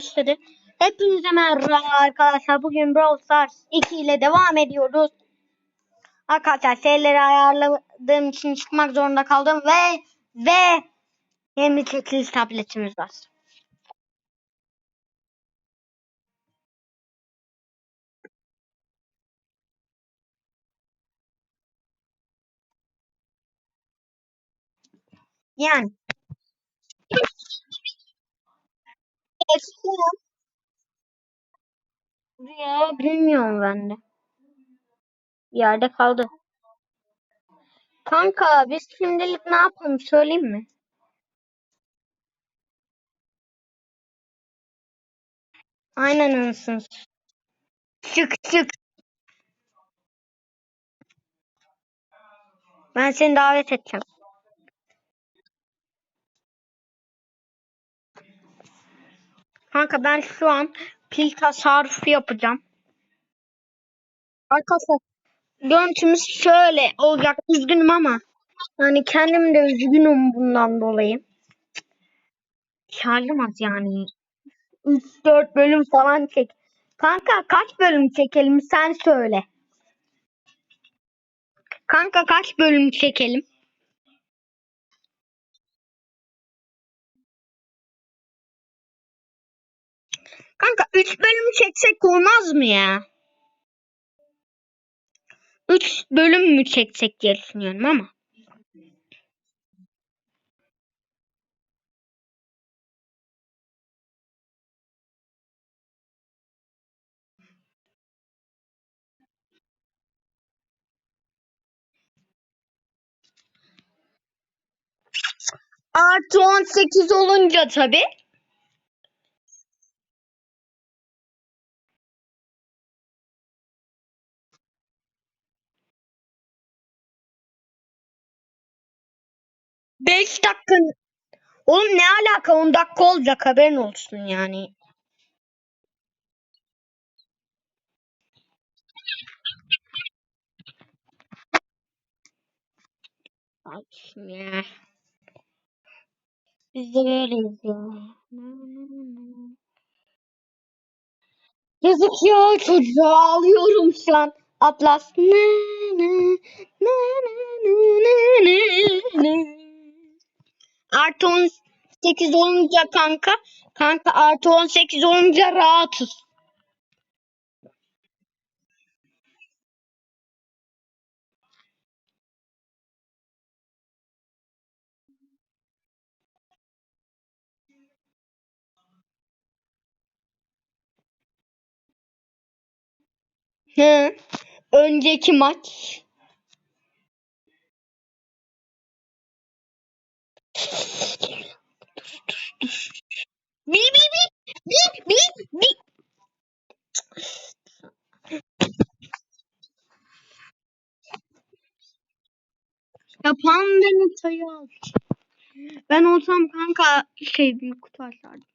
başladı. Hepinize merhaba arkadaşlar. Bugün Brawl Stars 2 ile devam ediyoruz. Arkadaşlar şeyleri ayarladığım için çıkmak zorunda kaldım ve ve bir çekiliş tabletimiz var. Yani Buraya bilmiyorum ben de. Bir yerde kaldı. Kanka biz şimdilik ne yapalım söyleyeyim mi? Aynen anasını. Çık çık. Ben seni davet edeceğim. Kanka ben şu an pil tasarrufu yapacağım. Arkadaşlar görüntümüz şöyle olacak. Üzgünüm ama yani kendim de üzgünüm bundan dolayı. Şarjım az yani. 3-4 bölüm falan çek. Kanka kaç bölüm çekelim sen söyle. Kanka kaç bölüm çekelim? Kanka 3 bölüm çeksek olmaz mı ya? 3 bölüm mü çeksek diye düşünüyorum ama. Artı 18 olunca tabii. Beş dakika. Oğlum ne alaka 10 dakika olacak haberin olsun yani. Bak ya. Biz de böyleyiz ya. Yazık ya çocuğa ağlıyorum şu an. Atlas. Ne, ne, ne, ne, ne, ne, ne. Artı 18 olunca kanka. Kanka artı 18 olunca rahatız. Hı. Önceki maç. Bi bi bi bi bi bi. Ya pandemi sayı al. Ben olsam kanka şey büyük kutu açardım.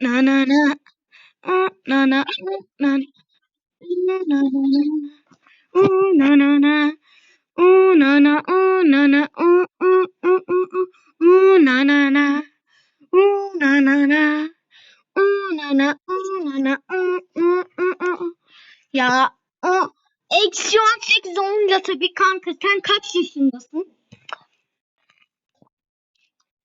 Na na na. Na na na na. Na na na. Na na ı, Na na ı, na na ı, ı, ı, ı, ı, Na na na. ı, Na na na. ı, Na na ı, na na ı, ı, ı, ı. Ya o eksi 18 olunca tabii kanka sen kaç yaşındasın?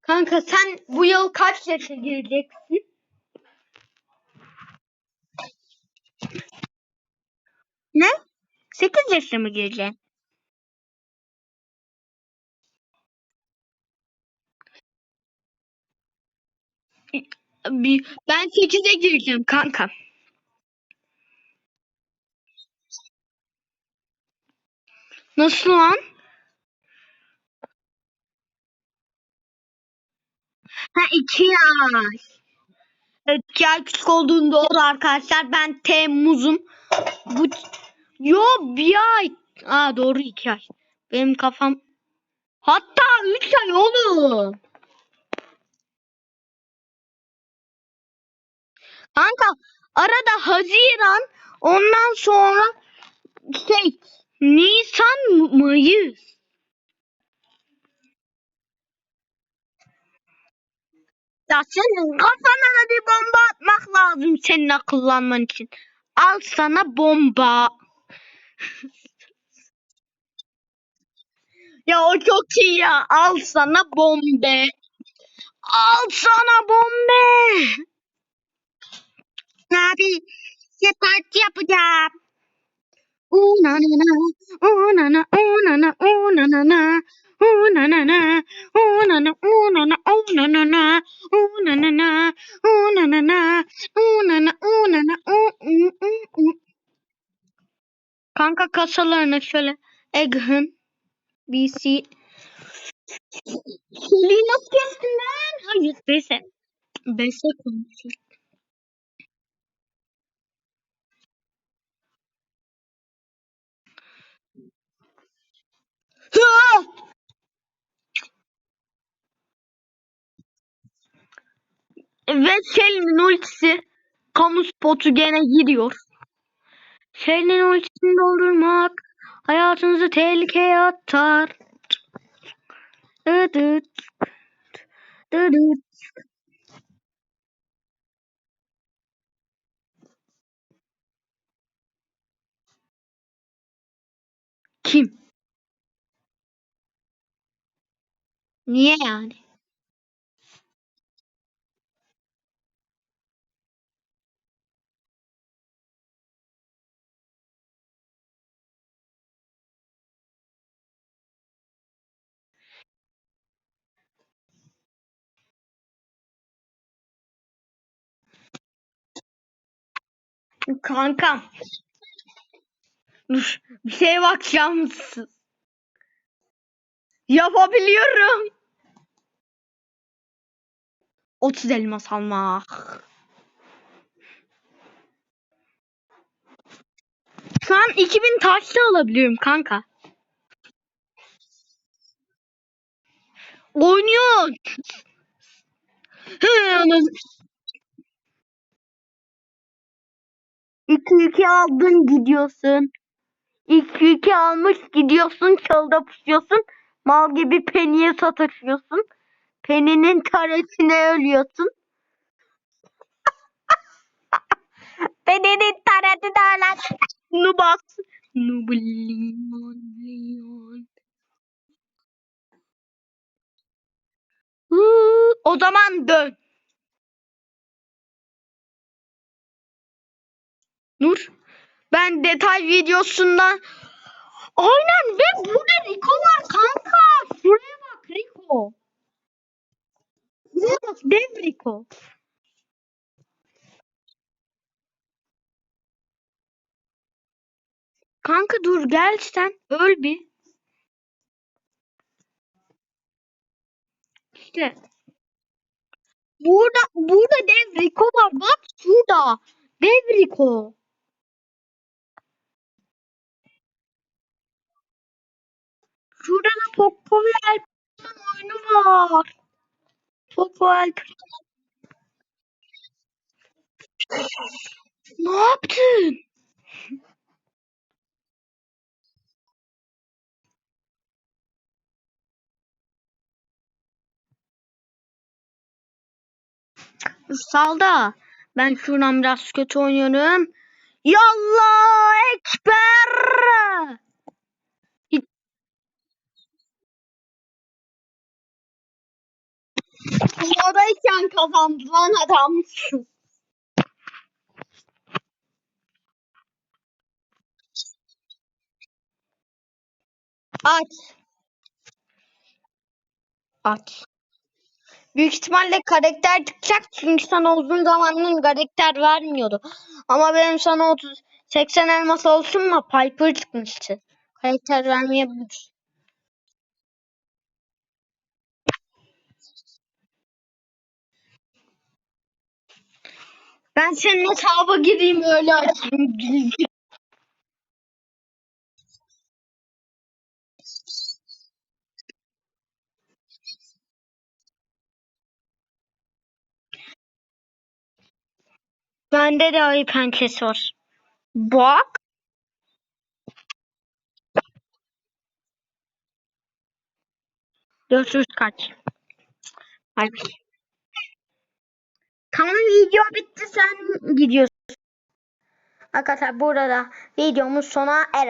Kanka sen bu yıl kaç yaşa gireceksin? Ne? 8 yaşa mı gireceksin? Ben 8'e gireceğim kanka. Nasıl lan? Ha 2 yaş. Evet 2 ay küçük olduğun doğru arkadaşlar. Ben Temmuz'um. Bu Yo bir ay. Aa doğru 2 ay. Benim kafam Hatta 3 ay oğlum. Kanka arada Haziran ondan sonra şey Nisan Mayıs. Ya senin kafana da bir bomba atmak lazım senin akıllanman için. Al sana bomba. ya o çok iyi ya. Al sana bombe. Al sana bombe. Abi. Size parti yapacağım. Una na na, una na una na una na na. Una na na, una na una na una na na. Una na na, una na na, una na una na. u- u- u- u. Kanka kasalarına şöyle Egghin, BC. Linux kestim ben. Hayır, BS. BS konuşuyor. Hı! Ve Shelly'nin ultisi kamu spotu gene giriyor. Shelly'nin ultisini doldurmak hayatınızı tehlikeye atar. Dıdıt. Dıdıt. Kim? Niye yani? Kankam. Dur. Bir şeye bakacağım. Yapabiliyorum. 30 elmas almak. Şu an 2000 taşla alabiliyorum kanka. Oynuyor. Anasını- 2-2 aldın gidiyorsun. 2-2 almış gidiyorsun çalda pusuyorsun. Mal gibi peniye sataşıyorsun. Peninin taretine ölüyorsun. Peninin taretine ölen. Nubas. Nublion. Leon. O zaman dön. Nur. Ben detay videosundan Aynen ve burada Rico var kanka. Şuraya bak Rico. Şuraya bak Rico. Kanka dur gel sen öl bir. İşte. Burada burada dev Rico var bak şurada. Dev Rico. Şurada da Popo ve Alper'in oyunu var. Popo Alper. Ne yaptın? Salda. Ben şuradan biraz kötü oynuyorum. Yallah Ekber. Oradayken kazandı lan Aç. Aç. Büyük ihtimalle karakter çıkacak çünkü sana uzun zamandır karakter vermiyordu. Ama benim sana 30 80 elmas olsun mu Piper çıkmıştı. Karakter vermeyebilir. Ben senin hesaba gireyim öyle açayım. Bende de ayı pençesi var. Bak. Görüşürüz kaç. Hayır. video bitti sen gidiyorsun. Arkadaşlar burada da videomuz sona er.